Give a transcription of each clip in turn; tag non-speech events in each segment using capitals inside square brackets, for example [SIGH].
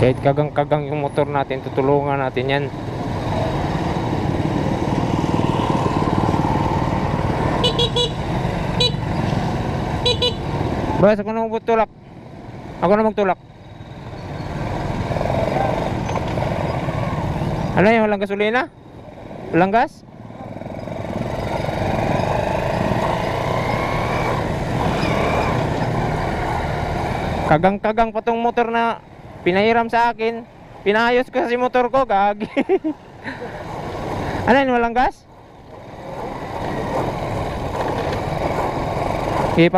Kahit kagang-kagang yung motor natin, tutulungan natin yan. Bas, ako na magtulak. Ako na magtulak. Ano yun? Walang gasolina? Walang gas? Kagang-kagang pa tong motor na pinahiram sa akin. Pinayos ko kasi motor ko, gagi. ano yun? Walang gas? Okay,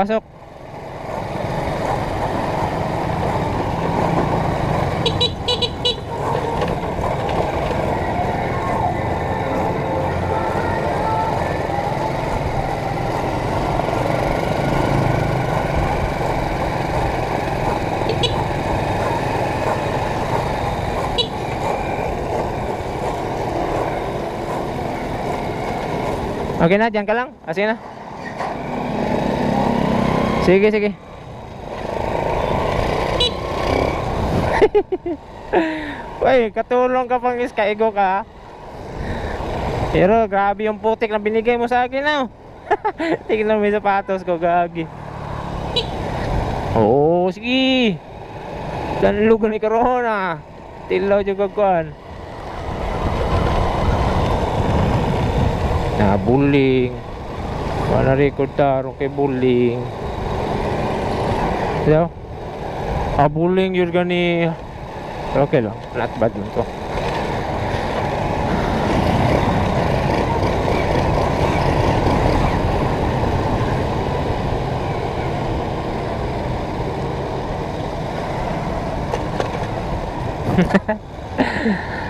Okay na, dyan ka lang. Ah, sige na. Sige, sige. [LAUGHS] Uy, katulong ka pang iskaigo ka. ah. Pero grabe yung putik na binigay mo sa akin [LAUGHS] na. Tingnan mo yung sapatos ko, gagi. Oo, sige. Dan lugar ni Corona. Tilaw juga kuan. Na bullying. Wala record taro kay bullying. Hello? Ah, bullying yun gani. Okay lang. Not bad yun to. [LAUGHS]